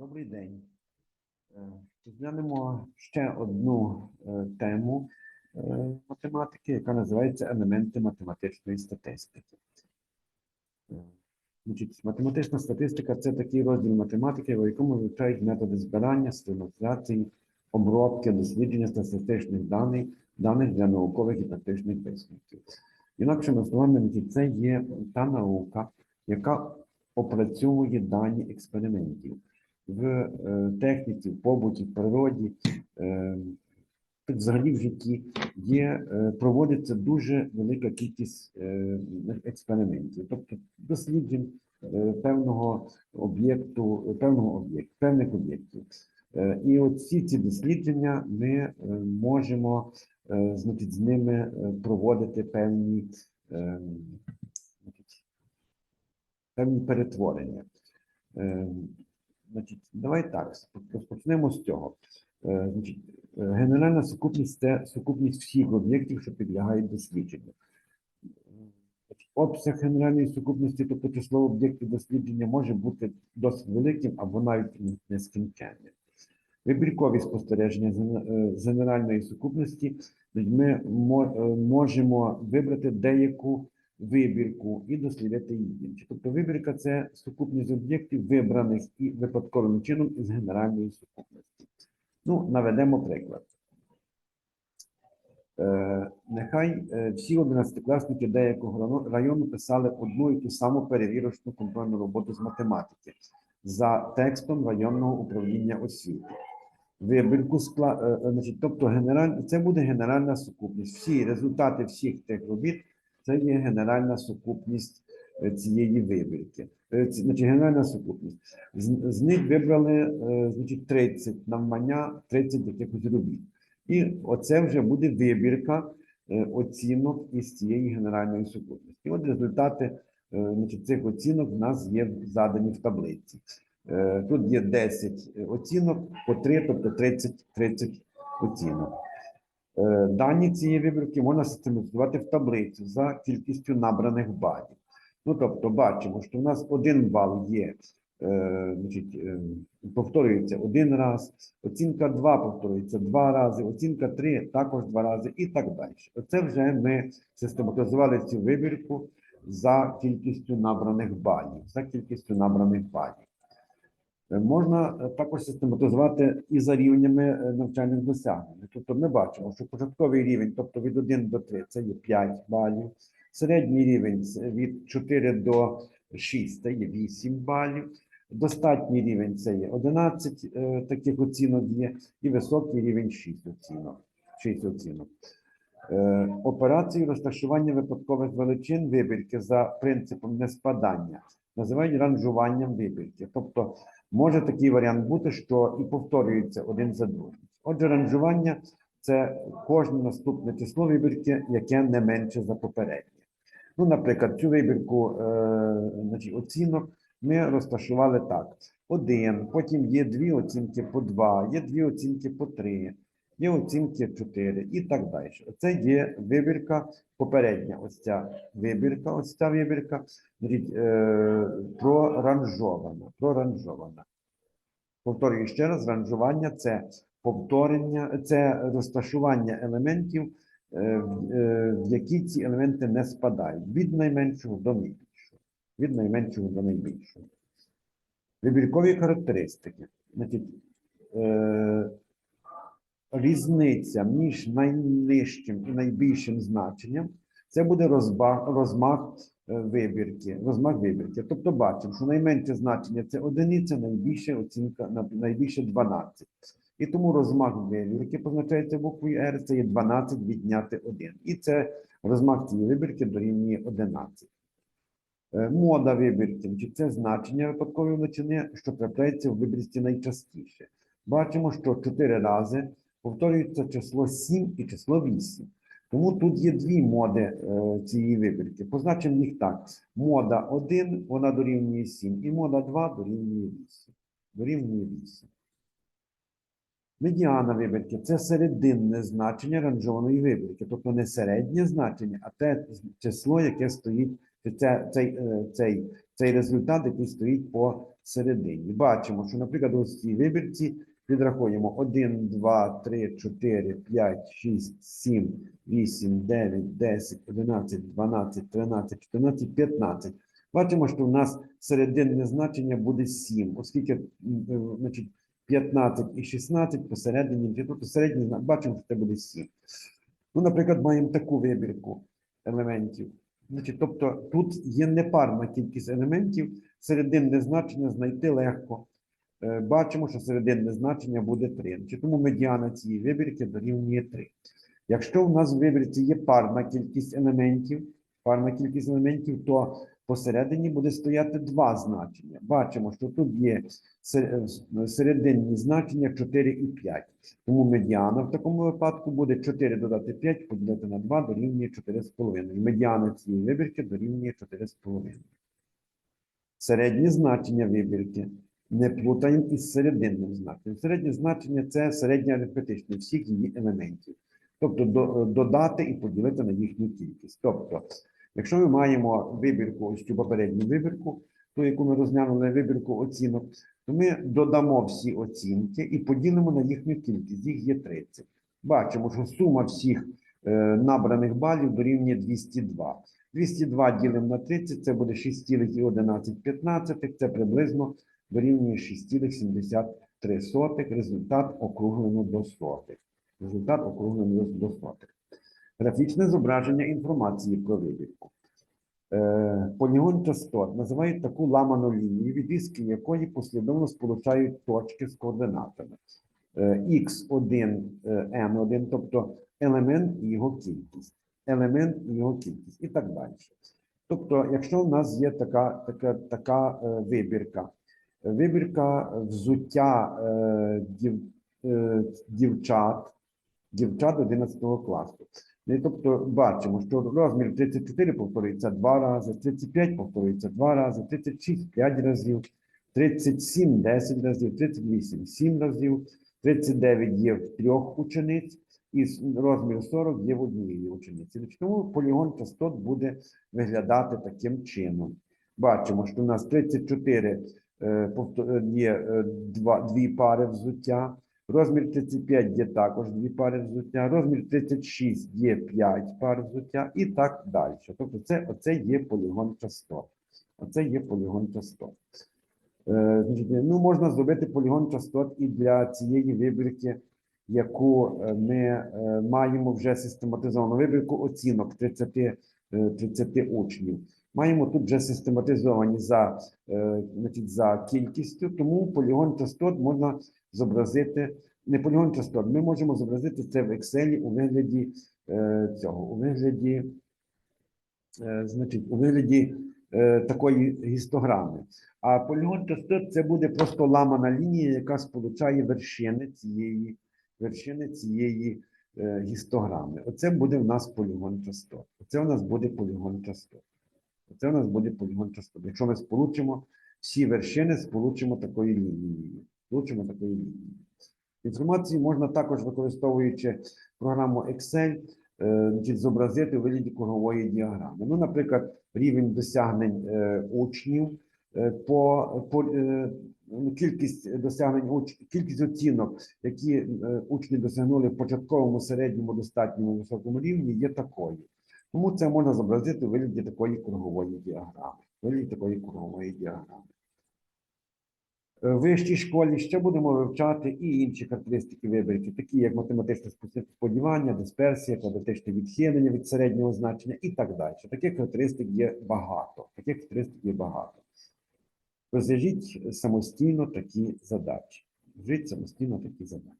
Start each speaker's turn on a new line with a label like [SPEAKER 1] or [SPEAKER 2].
[SPEAKER 1] Добрий день. Е, Розглянемо ще одну е, тему е, математики, яка називається елементи математичної статистики. Значить, математична статистика це такий розділ математики, в якому вивчають методи збирання, систематизації, обробки, дослідження статистичних даних, даних для наукових і практичних висновків. Інакшими словами, це є та наука, яка опрацьовує дані експериментів в е, техніці, в побуті, в природі, е, взагалі в житті є, е, проводиться дуже велика кількість експериментів, тобто досліджень певного об'єкту, певного об'єкту, певних об'єктів. І всі ці дослідження ми можемо значить, з ними проводити певні, певні перетворення. Значить, давай так, розпочнемо з цього. Е, Значить, е, генеральна сукупність це сукупність всіх об'єктів, що підлягають дослідженню. Обсяг генеральної сукупності, тобто число об'єктів дослідження, може бути досить великим або навіть нескінченним. Вибіркові спостереження з е, генеральної сукупності ми можемо вибрати деяку вибірку і дослідити її. Тобто вибірка це сукупність об'єктів, вибраних і випадковим чином із генеральної сукупності. Ну, наведемо приклад. Е, нехай е, всі одинадцятикласники деякого району писали одну і ту саму перевірочну контрольну роботу з математики за текстом районного управління освіти. Вибірку скла... е, значить, тобто генераль... це буде генеральна сукупність. Всі результати всіх тих робіт це є генеральна сукупність е, цієї вибірки. Е, Значить, генеральна сукупність. З, з них вибрали е, значить, 30 навмання, 30 якихось робіт. І оце вже буде вибірка оцінок із цієї генеральної сукупності. І от результати значить, цих оцінок в нас є задані в таблиці. Тут є 10 оцінок по 3, тобто 30, 30 оцінок. Е, Дані цієї вибірки можна систематизувати в таблицю за кількістю набраних балів. Ну, тобто, бачимо, що в нас один бал є, е, значить, е, повторюється один раз, оцінка 2 повторюється два рази, оцінка 3 також два рази і так далі. Оце вже ми систематизували цю вибірку за кількістю набраних балів. За кількістю набраних балів. Е, Можна е, також систематизувати і за рівнями е, навчальних досягнень. Тобто ми бачимо, що початковий рівень, тобто від 1 до 3, це є 5 балів, середній рівень від 4 до 6 це є 8 балів, достатній рівень це є 11 е, таких оцінок є, і високий рівень 6 оцінок. 6 оцінок. Е, Операції розташування випадкових величин вибірки за принципом неспадання називають ранжуванням вибірки. Тобто може такий варіант бути, що і повторюється один за другим. Отже, ранжування це кожне наступне число вибірки, яке не менше за попереднє. Ну, наприклад, цю вибірку е, значить, оцінок ми розташували так: один, потім є дві оцінки по два, є дві оцінки по три, є оцінки 4 і так далі. Це є вибірка попередня. Ось ця вибірка, ось ця вибірка, е, проранжована. проранжована. Повторюю ще раз, ранжування це повторення, це розташування елементів, е, е, в які ці елементи не спадають від найменшого до найбільшого. Від найменшого до найбільшого. Вибіркові характеристики. Значить, різниця між найнижчим і найбільшим значенням це буде розмах е, вибірки, розмах вибірки. Тобто бачимо, що найменше значення це одиниця, найбільше оцінка найбільше 12. І тому розмах вибірки позначається буквою R, це є 12 відняти 1. І це розмах цієї вибірки дорівнює 11. Е, Мода вибірки, чи це значення випадкової величини, що трапляється в вибірці найчастіше. Бачимо, що 4 рази повторюється число 7 і число 8. Тому тут є дві моди е, цієї вибірки. Позначимо їх так: мода 1, вона дорівнює 7, і мода 2 дорівнює 8. Дорівнює 8. Медіана вибірки це серединне значення ранжованої вибірки, тобто не середнє значення, а те число, яке стоїть, це, цей, е, цей, цей результат, який стоїть по середині. Бачимо, що, наприклад, ось цій вибірці підрахуємо 1, 2, 3, 4, 5, 6, 7, 8, 9, 10, 11, 12, 13, 14, 15. Бачимо, що у нас серединне значення буде 7, оскільки е, значить, 15 і 16 посередині, тобто середнє зна- бачимо, що це буде 7. Ну, наприклад, маємо таку вибірку елементів. Значить, тобто тут є непарна кількість елементів, серединне значення знайти легко. Е, Бачимо, що серединне значення буде 3. Значить, тому медіана цієї вибірки дорівнює 3. Якщо в нас в вибірці є парна кількість елементів, парна кількість елементів, то посередині буде стояти два значення. Бачимо, що тут є е, серединні значення 4 і 5. Тому медіана в такому випадку буде 4 додати 5, поділити на 2 дорівнює 4,5. Медіана цієї вибірки дорівнює 4,5. Середнє значення вибірки не плутаємо із серединним значенням. Середнє значення це середнє арифметичне всіх її елементів. Тобто до- додати і поділити на їхню кількість. Тобто, якщо ми маємо вибірку, ось цю попередню вибірку, ту, яку ми розглянули вибірку оцінок, то ми додамо всі оцінки і поділимо на їхню кількість. Їх є 30. Бачимо, що сума всіх е, набраних балів дорівнює 202. 202 ділимо на 30, це буде 6,1115, це приблизно дорівнює 6,73. Результат округлено до сотих. Результат округлено до сотих. Графічне зображення інформації про вибірку. Е, Полігон частот називають таку ламану лінію, відрізки якої послідовно сполучають точки з координатами. X1, N1, тобто елемент і його кількість, елемент і його кількість і так далі. Тобто, якщо в нас є така, така, така е, вибірка, вибірка взуття е, дів, е, дівчат, дівчат 11 класу. Ну, і Тобто бачимо, що розмір 34 повторюється два рази, 35 повторюється два рази, 36 5 разів, 37 10 разів, 38 7 разів, 39 є в трьох учениць, і розмір 40 є в однієї учениці. Тому полігон частот буде виглядати таким чином. Бачимо, що у нас 34 е, повто- е, є е, два, дві пари взуття, Розмір 35 є також дві пари взуття, розмір 36 є 5 пар взуття і так далі. Тобто це, оце є полігон частот. Оце є полігон частот. Е, ну, можна зробити полігон частот і для цієї вибірки, яку е, ми е, маємо вже систематизовану вибірку оцінок 30, е, 30 учнів. Маємо тут вже систематизовані за, е, значить, за кількістю, тому полігон частот можна зобразити не полігон частот. Ми можемо зобразити це в Excel у вигляді е, цього, у вигляді, е, значить, у вигляді такої гістограми. А полігон частот це буде просто ламана лінія, яка сполучає вершини цієї, вершини цієї гістограми. Оце буде в нас полігон частот. Оце у нас буде полігон частот. Оце у нас буде полігон частот. Якщо ми сполучимо всі вершини, сполучимо такою лінією. Сполучимо такою лінією. Інформацію можна також, використовуючи програму Excel, е, зобразити у вигляді кругової діаграми. Ну, наприклад, рівень досягнень е, учнів е, по, по кількість досягнень уч- кількість оцінок, які учні досягнули в початковому, середньому, достатньому високому рівні, є такою. Тому це можна зобразити у вигляді такої кругової діаграми. У вигляді такої кругової діаграми. Е, В вищій школі ще будемо вивчати і інші характеристики вибірки, такі як математичне спо- сподівання, дисперсія, квадратичне відхилення від середнього значення і так далі. Таких характеристик є багато. Таких характеристик є багато. Розв'яжіть самостійно такі задачі. Розв'яжіть самостійно такі задачі.